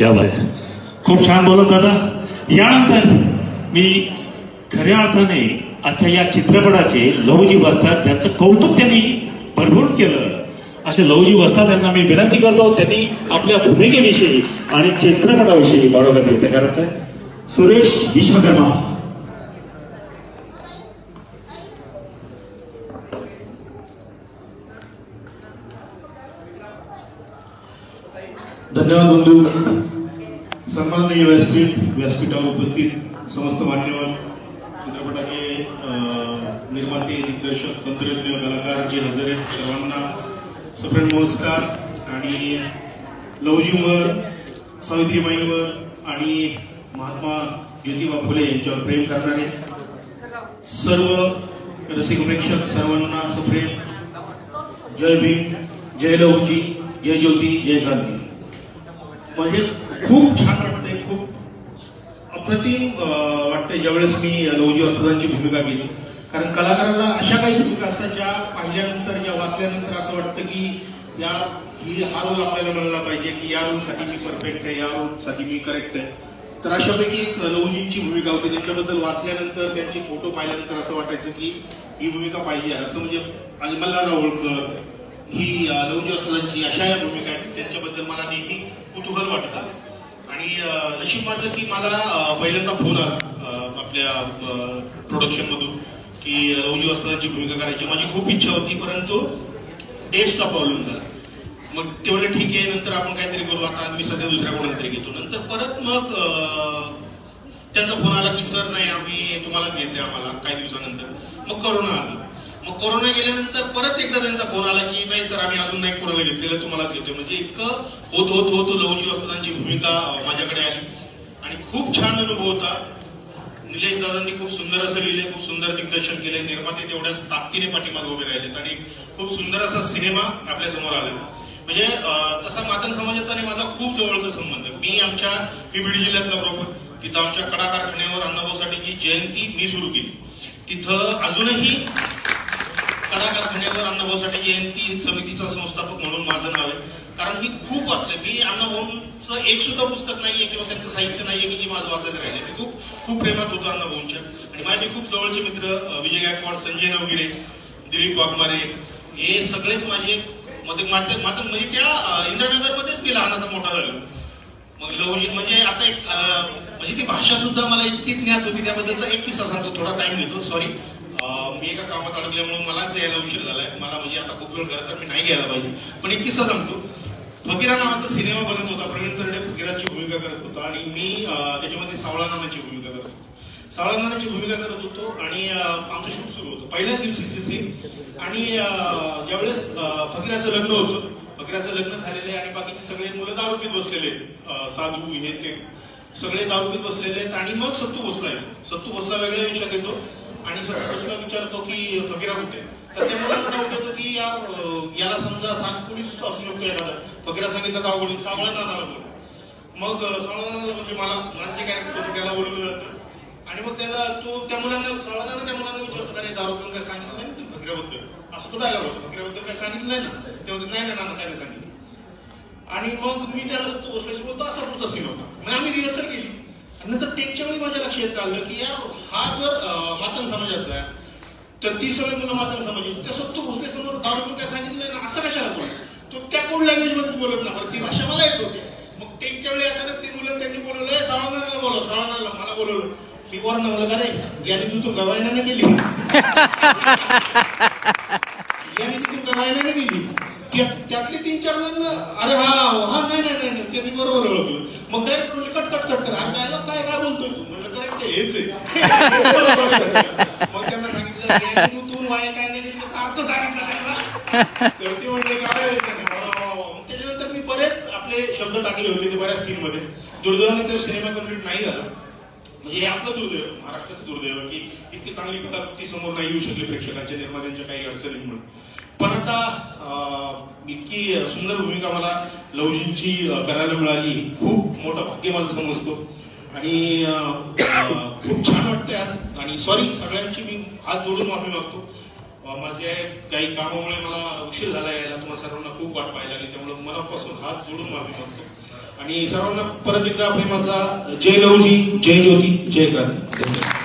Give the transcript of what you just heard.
क्या खूप छान बोलत दादा. यानंतर मी खऱ्या अर्थाने आजच्या या चित्रपटाचे लहुजी वस्तात ज्यांचं कौतुक त्यांनी भरभरून केलं. असे लवजी वस्ता त्यांना मी विनंती करतो त्यांनी आपल्या भूमिकेविषयी आणि चित्रपटाविषयी बरोबर व्यक्त करायचं सुरेश विश्वकर्मा. धन्यवाद बंधू. सन्माननीय व्यासपीठ व्यासपीठावर उपस्थित समस्त मान्यवर चित्रपटाचे निर्माते दिग्दर्शक तंत्रज्ञ कलाकार जे हजर आहेत सर्वांना सप्रेम नमस्कार. आणि लवजीवर सावित्रीबाईंवर आणि महात्मा ज्योतिबा फुले यांच्यावर प्रेम करणारे सर्व रसिक प्रेक्षक सर्वांना सप्रेम जय भीम जय लवजी जय ज्योती जय क्रांती. म्हणजे खूप छान अप्रतिम वाटतं ज्यावेळेस मी लवजी वस्तादांची भूमिका केली. कारण कलाकाराला अशा काही भूमिका असतात ज्या पाहिल्यानंतर ज्या वाचल्यानंतर असं वाटतं की या ही हा रोल आपल्याला मिळाला पाहिजे की या रोलसाठी मी परफेक्ट आहे या रोलसाठी मी करेक्ट आहे. तर अशापैकी एक लवजींची भूमिका होती. त्यांच्याबद्दल वाचल्यानंतर त्यांचे फोटो पाहिल्यानंतर असं वाटायचं की ही भूमिका पाहिजे असं म्हणजे आणि मल्हारराव होळकर ही लवजी वस्तादांची अशा या भूमिका आहेत. त्यांच्याबद्दल मला नेहमी कुतूहल वाटतं. आणि नशीब माझं की मला पहिल्यांदा फोन आला आपल्या प्रोडक्शन मधून की रवजी वस्तादांची भूमिका करायची. माझी खूप इच्छा होती परंतु डेट्सचा प्रॉब्लेम झाला. मग ते ठीक आहे नंतर आपण काहीतरी करू. आता मी सध्या दुसऱ्या कोणाला तरी घेतो. नंतर परत मग त्यांचा फोन आला की सर नाही आम्ही तुम्हालाच घ्यायचंय आम्हाला काही दिवसानंतर. मग करोना आला. मग कोरोना गेल्यानंतर परत एकदा त्यांचा फोन आला की नाही सर आम्ही अजून नाही कोणाला घेतलेलं तुम्हालाच घेतोय. म्हणजे इतकं होत होत होत लवजी असतानाची भूमिका माझ्याकडे आली. आणि खूप छान अनुभव होता. निलेश दादांनी खूप सुंदर असं लिहिले खूप सुंदर दिग्दर्शन केले निर्माते तेवढ्या ताकदीने पाठीमागे उभे राहिलेत. आणि खूप सुंदर असा सिनेमा आपल्यासमोर आला. म्हणजे तसा मातन समाजाचा आणि माझा खूप जवळचा संबंध. आहे. मी आमच्या मी बीड जिल्ह्यातला प्रॉपर तिथं आमच्या कडा कारखान्यावर अण्णाभाऊसाठीची जयंती मी सुरू केली. तिथं अजूनही सर्वसाठी जयंती समितीचा संस्थापक म्हणून माझं नाव आहे. कारण मी खूप वाचले. मी अण्णाभाऊंचं एक सुद्धा पुस्तक नाहीये किंवा त्यांचं साहित्य नाहीये की जी माझं वाचत राहिले. मी खूप खूप प्रेमात होतो अण्णाभाऊंच्या आणि माझे खूप जवळचे मित्र विजय गायकवाड संजय नवगिरे दिलीप वाघमारे हे सगळेच माझे मग मात्र मात्र म्हणजे त्या इंद्रनगरमध्येच मी लहानाचा मोठा झालो. मग लवजी म्हणजे आता एक म्हणजे ती भाषा सुद्धा मला इतकी ज्ञात होती. त्याबद्दलचा एक किस्सा सांगतो. थोडा टाइम घेतो. सॉरी मी एका कामात अडकल्यामुळे मलाच यायला उशीर झालाय. मला म्हणजे आता खूप वेळ करत तर मी नाही घ्यायला पाहिजे. पण एक किस्सा सांगतो. फकीरा नावाचा सिनेमा बनत होता. प्रवीण तरडे फकीराची भूमिका करत होता आणि मी त्याच्यामध्ये सावळा नानाची भूमिका करत होतो. सावळा नानाची भूमिका करत होतो आणि आमचं शूट सुरू होतं. पहिल्याच दिवशीची सीन आणि ज्यावेळेस फकीराचं लग्न होतं फकीराचं लग्न झालेलं आहे आणि बाकीचे सगळे मुलं दारू बसलेले साधू हे ते. सगळे दारू पीत बसलेले आहेत आणि मग सत्तू भोसला येतो. सत्तू भोसला वेगळ्या विषयात येतो आणि सत्तू भोसला विचारतो की फकीरा कुठे तर त्या मुलांना डाऊट येतो की यार याला समजा सांग पोलीस असू शकतो एखादा. फकीरा सांगितलं का अवघड सावळा मग अं, म्हणजे मला माझं जे कॅरेक्टर होतं त्याला बोलवलं जातं. आणि मग त्याला तो त्या मुलांना सावळा त्या मुलांना विचारतो का रे दारू पण काय सांगितलं नाही ना फकीराबद्दल असं तो डायलॉग होतो. फकीराबद्दल काय सांगितलं नाही ना? त्यामध्ये नाही ना नाना काय नाही सांगितलं. आणि मग मी त्याला तो बसल्याशी बोलतो असा पुढचा सीन होता. मग आम्ही रिहर्सल केली. आणि नंतर टेकच्या वेळी माझ्या लक्षात आलं की यार हा जर अं, मातंग समाजाचा आहे तर ती सगळी मुलं समाजाची त्या सत्तू भोसले समोर दारू काय सांगितलं ना असं कशाला तो? तो त्या कोड लँग्वेजमध्ये बोलत ना ती भाषा मला येत होती. मग टेकच्या वेळी अचानक ती मुलं त्यांनी बोलवलं सावंगाला बोलव सावंगाला मला बोलवलं ती वरण म्हणलं का रे याने तू तू गवायना केली याने ती तू गवायना दिली? त्यातले तीन चार जण अरे हा हा नाही नाही नाही त्यांनी बरोबर ओळखलं. मग काय म्हणले कट कट कट कर. अरे काय काय? काय बोलतोय तू? म्हणलं करेक्ट हेच आहे. मग त्यांना सांगितलं तू वाय काय नाही दिली अर्थ सांगितलं त्यांना तर ते म्हणले काय त्याच्यानंतर मी बरेच आपले शब्द टाकले होते ते बऱ्याच सीन मध्ये दुर्दैवाने तो सिनेमा कंप्लीट नाही झाला. म्हणजे हे आपलं दुर्दैव महाराष्ट्राचं दुर्दैव की इतकी चांगली कलाकृती समोर नाही येऊ शकली प्रेक्षकांच्या निर्मात्यांच्या काही अडचणींमुळे. पण आता इतकी सुंदर भूमिका मला लवजींची करायला मिळाली. खूप मोठं भाग्य माझं समजतो. आणि खूप छान वाटतंय आज. आणि सॉरी सगळ्यांची मी हात जोडून माफी मागतो. माझे काही कामामुळे मला उशीर झाला यायला. तुम्हाला सर्वांना खूप वाट पाहायला लागली. त्यामुळे मनापासून हात जोडून माफी मागतो. आणि सर्वांना परत एकदा प्रेमाचा जय लवजी जय ज्योती जय क्रांती. धन्यवाद.